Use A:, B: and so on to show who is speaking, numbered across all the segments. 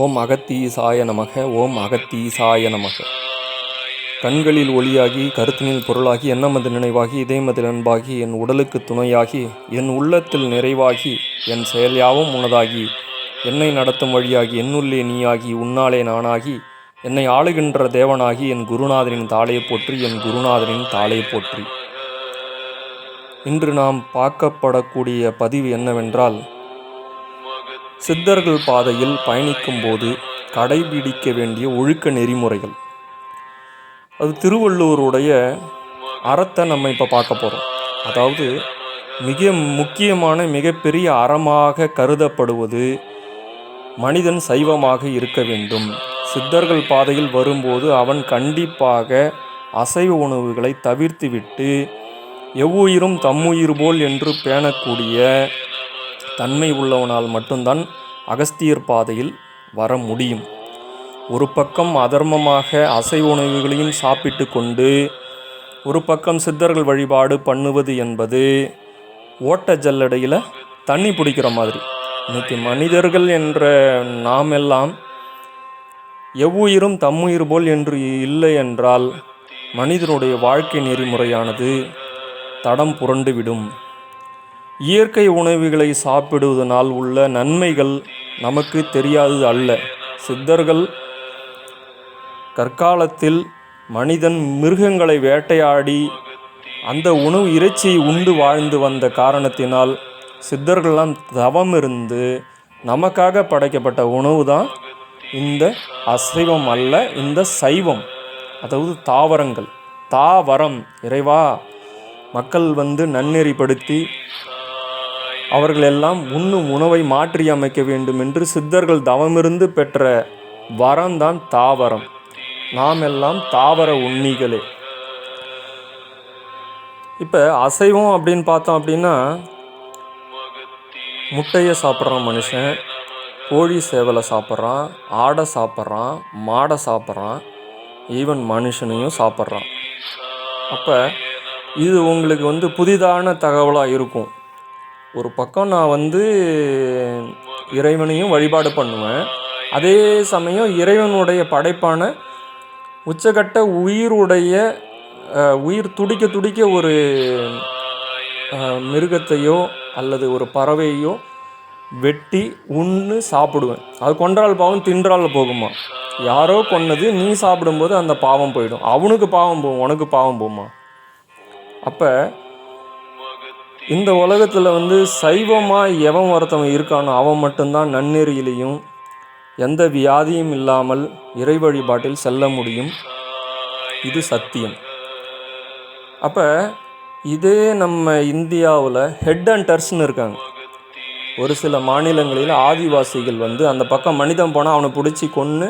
A: ஓம் அகத்தீசாய நமக ஓம் அகத்தீசாய நமக. கண்களில் ஒளியாகி கருத்தினில் பொருளாகி எண்ணமது நினைவாகி இதயமது அன்பாகி என் உடலுக்கு துணையாகி என் உள்ளத்தில் நிறைவாகி என் செயல் யாவும் உனதாகி என்னை நடத்தும் வழியாகி என்னுள்ளே நீயாகி உன்னாலே நானாகி என்னை ஆளுகின்ற தேவனாகி என் குருநாதரின் தாளையை போற்றி என் குருநாதரின் தாளையை போற்றி. இன்று நாம் பார்க்கப்படக்கூடிய பதிவு என்னவென்றால் சித்தர்கள் பாதையில் பயணிக்கும்போது கடைபிடிக்க வேண்டிய ஒழுக்க நெறிமுறைகள். அது திருவள்ளுவருடைய அறத்தை நம்ம இப்போ பார்க்க போகிறோம் அதாவது மிக முக்கியமான மிகப்பெரிய அறமாக கருதப்படுவது மனிதன் சைவமாக இருக்க வேண்டும். சித்தர்கள் பாதையில் வரும்போது அவன் கண்டிப்பாக அசைவ உணவுகளை தவிர்த்துவிட்டு எவ்வுயிரும் தம்முயிர் போல் என்று பேணக்கூடிய தன்மை உள்ளவனால் மட்டும்தான் அகஸ்தியர் பாதையில் வர முடியும். ஒரு பக்கம் அதர்மமாக அசை உணவுகளையும் சாப்பிட்டு கொண்டு ஒரு பக்கம் சித்தர்கள் வழிபாடு பண்ணுவது என்பது ஓட்ட ஜல்லடையில் தண்ணி பிடிக்கிற மாதிரி. இன்னைக்கு மனிதர்கள் என்ற நாம் எல்லாம் எவ்வுயிரும் தம்முயிர் போல் என்று இல்லை என்றால் மனிதனுடைய வாழ்க்கை நெறிமுறையானது தடம் புரண்டுவிடும் இயற்கை உணவுகளை சாப்பிடுவதனால் உள்ள நன்மைகள் நமக்கு தெரியாதது அல்ல. சித்தர்கள் கற்காலத்தில் மனிதன் மிருகங்களை வேட்டையாடி அந்த உணவு இறைச்சியை உண்டு வாழ்ந்து வந்த காரணத்தினால் சித்தர்கள்லாம் தவம் இருந்து நமக்காக படைக்கப்பட்ட உணவு தான் இந்த அசைவம் அல்ல இந்த சைவம். அதாவது தாவரங்கள். தாவரம். இறைவா மக்கள் வந்து நன்னெறிப்படுத்தி அவர்கள் எல்லாம் உண்ணும் உணவை மாற்றி அமைக்க வேண்டும் என்று சித்தர்கள் தவமிருந்து பெற்ற வரம்தான் தாவரம். நாம் எல்லாம் தாவர உண்ணிகளே. இப்போ அசைவம் அப்படின்னு பார்த்தோம் அப்படின்னா முட்டையை சாப்பிட்றான் மனுஷன் கோழி சேவலை சாப்பிட்றான் ஆடை சாப்பிட்றான் மாடை சாப்பிட்றான் ஈவன் மனுஷனையும் சாப்பிட்றான். அப்போ இது உங்களுக்கு வந்து புதிதான தகவலாக இருக்கும். ஒரு பக்கம் நான் வந்து இறைவனையும் வழிபாடு பண்ணுவேன். அதே சமயம் இறைவனுடைய படைப்பான உச்சகட்ட உயிருடைய உயிர் துடிக்க துடிக்க ஒரு மிருகத்தையோ அல்லது ஒரு பறவையோ வெட்டி உண்ணு சாப்பிடுவேன். அது கொன்றால் பாவம் தின்றால் போகுமா? யாரோ கொன்னது நீ சாப்பிடும்போது அந்த பாவம் போயிடும். அவனுக்கு பாவம் போகும் உனக்கு பாவம் போகுமா? அப்போ இந்த உலகத்தில் வந்து சைவமாக எவன் ஒருத்தவன் இருக்கானோ அவன் மட்டும்தான் நன்னெறியிலையும் எந்த வியாதியும் இல்லாமல் இறை வழிபாட்டில் செல்ல முடியும். இது சத்தியம். அப்போ இதே நம்ம இந்தியாவில் ஹெட் அண்டர்ஸ்னு இருக்காங்க. ஒரு சில மாநிலங்களில் ஆதிவாசிகள் வந்து அந்த பக்கம் மனிதன் போனால் அவனை பிடிச்சி கொன்று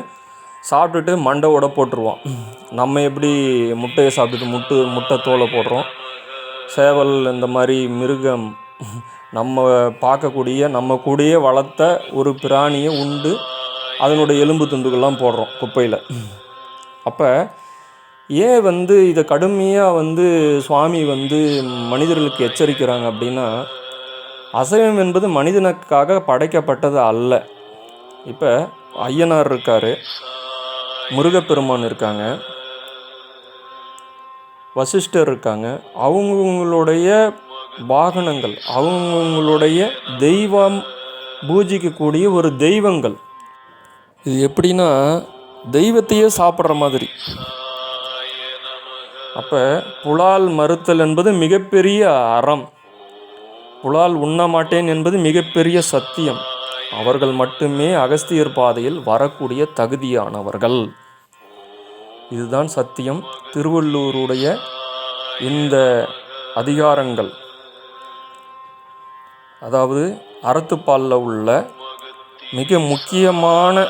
A: சாப்பிட்டுட்டு மண்டை உட போட்டுருவான். நம்ம எப்படி முட்டையை சாப்பிட்டுட்டு முட்டு முட்டை தோலை போடுறோம்? சேவல் இந்த மாதிரி மிருகம் நம்ம பார்க்கக்கூடிய நம்ம கூடயே வளர்த்த ஒரு பிராணியை உண்டு. அதனுடைய எலும்பு துண்டுகள்லாம் போடுறோம் குப்பையில். அப்போ ஏன் வந்து இதை கடுமையாக வந்து சுவாமி வந்து மனிதர்களுக்கு எச்சரிக்கிறாங்க அப்படின்னா அசைவம் என்பது மனிதனுக்காக படைக்கப்பட்டது அல்ல. இப்போ ஐயனார் இருக்கார் முருகப்பெருமான் இருக்காங்க. வசிஷ்டர் இருக்காங்க. அவங்கவுங்களுடைய வாகனங்கள் அவங்கவுங்களுடைய தெய்வம் பூஜிக்கக்கூடிய ஒரு தெய்வங்கள். இது எப்படின்னா தெய்வத்தையே சாப்பிட்ற மாதிரி. அப்போ புலால் மறுத்தல் என்பது மிகப்பெரிய அறம். புலால் உண்ண மாட்டேன் என்பது மிகப்பெரிய சத்தியம். அவர்கள் மட்டுமே அகஸ்தியர் பாதையில் வரக்கூடிய தகுதியானவர்கள். இதுதான் சத்தியம். திருவள்ளூருடைய இந்த அதிகாரங்கள். அதாவது அறத்துப்பாலில் உள்ள மிக முக்கியமான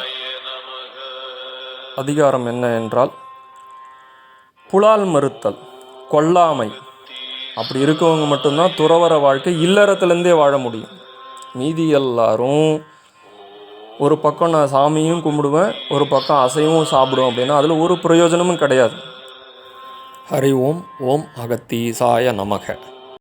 A: அதிகாரம் என்ன என்றால் புலால் மறுத்தல் கொல்லாமை. அப்படி இருக்கவங்க மட்டும்தான் துறவர வாழ்க்கை இல்லறத்துலேருந்தே வாழ முடியும். மீதி எல்லாரும் ஒரு பக்கம் நான் சாமியும் கும்பிடுவேன் ஒரு பக்கம் அசைவும் சாப்பிடுவேன் அப்படின்னா அதில் ஒரு பிரயோஜனமும் கிடையாது. ஹரி ஓம் ஓம் அகத்தீசாய நமக.